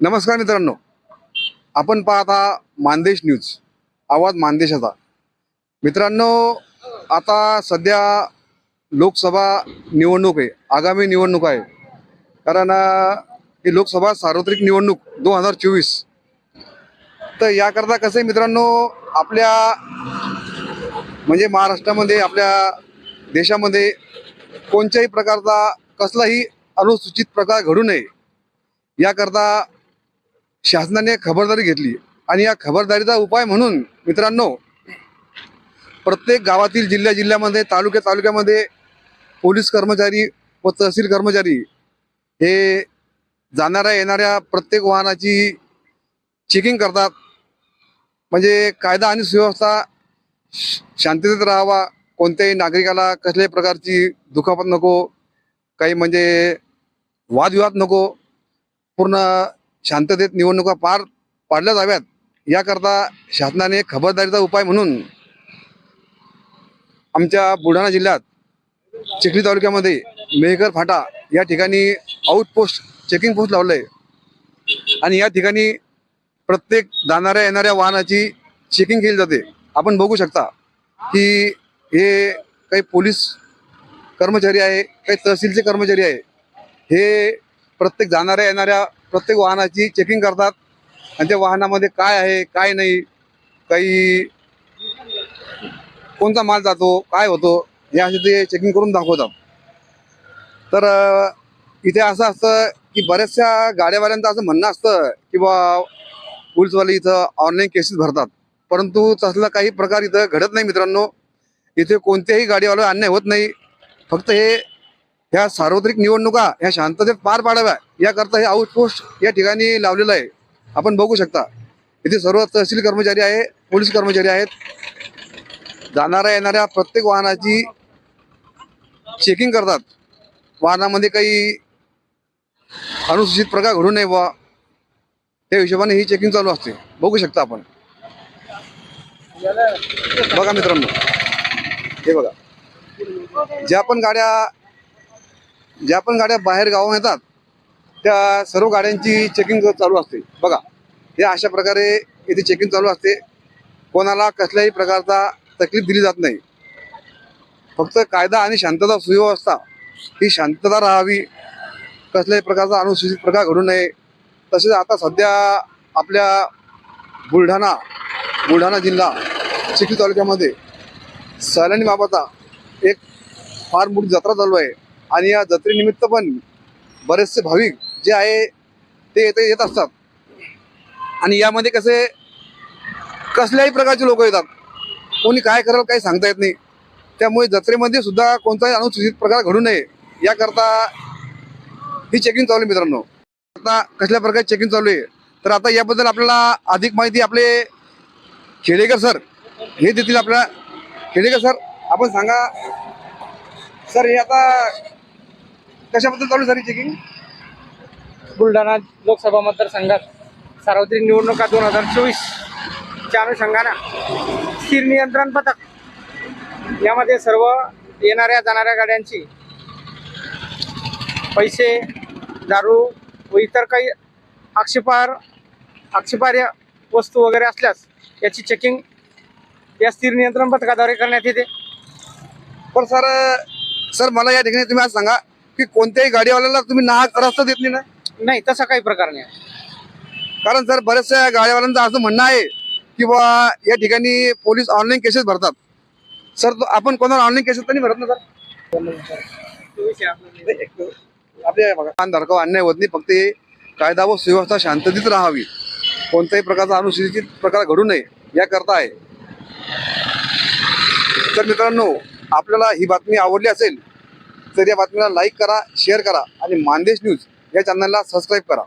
नमस्कार मित्रांनो. आपण पाहता मानदेश न्यूज. आवाज मानदेशाचा. मित्रांनो आता सध्या लोकसभा निवडणूक आहे. आगामी निवडणूक आहे. कारण ही लोकसभा सार्वत्रिक निवडणूक दोन हजार चोवीस. तर याकरता कसं आहे मित्रांनो आपल्या म्हणजे महाराष्ट्रामध्ये आपल्या देशामध्ये कोणत्याही प्रकारचा कसलाही अनुसूचित प्रकार घडू नये. याकरता शासनाने खबरदारी घेतली. आणि या खबरदारीचा उपाय म्हणून मित्रांनो प्रत्येक गावातील जिल्ह्या जिल्ह्यामध्ये तालुक्या तालुक्यामध्ये पोलीस कर्मचारी व तहसील कर्मचारी हे जाणाऱ्या येणाऱ्या प्रत्येक वाहनाची चेकिंग करतात. म्हणजे कायदा आणि सुव्यवस्था श- शांततेत राहावा. कोणत्याही नागरिकाला कसल्याही प्रकारची दुखापत नको. काही म्हणजे वादविवाद नको. पूर्ण शांततेत निवडणुका पार पाडल्या जाव्यात याकरता शासनाने खबरदारीचा उपाय म्हणून आमच्या बुलढाणा जिल्ह्यात चिखली तालुक्यामध्ये मेहकर फाटा या ठिकाणी आउटपोस्ट चेकिंग पोस्ट लावलं आहे आणि या ठिकाणी प्रत्येक जाणाऱ्या येणाऱ्या वाहनाची चेकिंग केली जाते. आपण बघू शकता की हे काही पोलीस कर्मचारी आहे काही तहसीलचे कर्मचारी आहे. हे प्रत्येक जाणाऱ्या येणाऱ्या प्रत्येक वाहनाची चेकिंग करतात. आणि त्या वाहनामध्ये काय आहे काय नाही काही कोणता माल जातो काय होतो हे असे ते चेकिंग करून दाखवतात. तर इथे असं असतं की बऱ्याचशा गाड्यावाल्यांचं असं म्हणणं असतं की बा पोलीसवाले इथं ऑनलाईन केसेस भरतात. परंतु तसला काही प्रकार इथं घडत नाही मित्रांनो. इथे कोणत्याही गाडीवाला अन्याय होत नाही. फक्त हे ह्या सार्वत्रिक निवडणुका ह्या शांततेत पार पाडाव्या याकरता हे आउटपोस्ट या ठिकाणी लावलेलं आहे. आपण बघू शकता. इथे सर्व तहसील कर्मचारी आहे पोलीस कर्मचारी आहेत. जाणाऱ्या येणाऱ्या प्रत्येक वाहनाची चेकिंग करतात. वाहनामध्ये काही अनुसूचित प्रकार घडू नये बा त्या हिशोबाने ही चेकिंग चालू असते. बघू शकता आपण. बघा मित्रांनो. हे बघा. ज्या पण गाड्या ज्या पण गाड्या बाहेर गावाहून येतात त्या सर्व गाड्यांची चेकिंग चालू असते. बघा हे अशा प्रकारे इथे चेकिंग चालू असते. कोणाला कसल्याही प्रकारचा तकलीफ दिली जात नाही. फक्त कायदा आणि शांतता सुव्यवस्था ही शांतता राहावी. कसल्याही प्रकारचा अनुसूचित प्रकार घडू नये. तसेच आता सध्या आपल्या बुलढाणा बुलढाणा जिल्हा चिखली तालुक्यामध्ये सैलानी बाबाचा एक फार मोठी जत्रा चालू आहे. आणि या जत्रेनिमित्त पण बरेचसे भाविक जे आहे ते येते येत असतात. आणि यामध्ये कसे कसल्याही प्रकारचे लोक येतात. कोणी काय करेल काही सांगता येत नाही. त्यामुळे जत्रेमध्ये सुद्धा कोणताही अनुसूचित प्रकार घडू नये याकरता ही चेकिंग चालू आहे मित्रांनो. आता कसल्या प्रकारे चेकिंग चालू आहे? तर आता याबद्दल आपल्याला अधिक माहिती आपले खेडेकर सर हे देतील आपल्याला. खेडेकर सर आपण सांगा. सर हे आता कशाबद्दल चालू ही चेकिंग बुलढाणा लोकसभा मतदारसंघात सार्वत्रिक निवडणुका दोन हजार चोवीसच्या अनुषंगानं स्थिर नियंत्रण पथक यामध्ये सर्व येणाऱ्या जाणाऱ्या गाड्यांची पैसे दारू व इतर काही आक्षेपार आक्षेपार्ह वस्तू वगैरे असल्यास याची चेकिंग या स्थिर नियंत्रण पथकाद्वारे करण्यात येते. पण सर सर मला या ठिकाणी तुम्ही आज सांगा की कोणत्याही गाडीवाल्याला तुम्ही नाहक रस्ता देत नाही ना? नाही तसा काही प्रकार नाही. कारण सर बऱ्याचशा गाडीवाल्यांचं असं म्हणणं आहे की बा या ठिकाणी पोलीस ऑनलाईन केसेस भरतात. सर तो- आपण कोणाला ऑनलाईन केसेस तर नाही भरत ना सर. आपल्या बघा अन्याय होत नाही फक्त कायदा व सुव्यवस्था शांततेत राहावी. कोणत्याही प्रकारचा अनुसूचित प्रकार घडू नये याकरता आहे. तर मित्रांनो आपल्याला ही बातमी आवडली असेल तर या बातमीला लाईक करा शेअर करा आणि मानदेश न्यूज या चॅनलला सबस्क्राईब करा.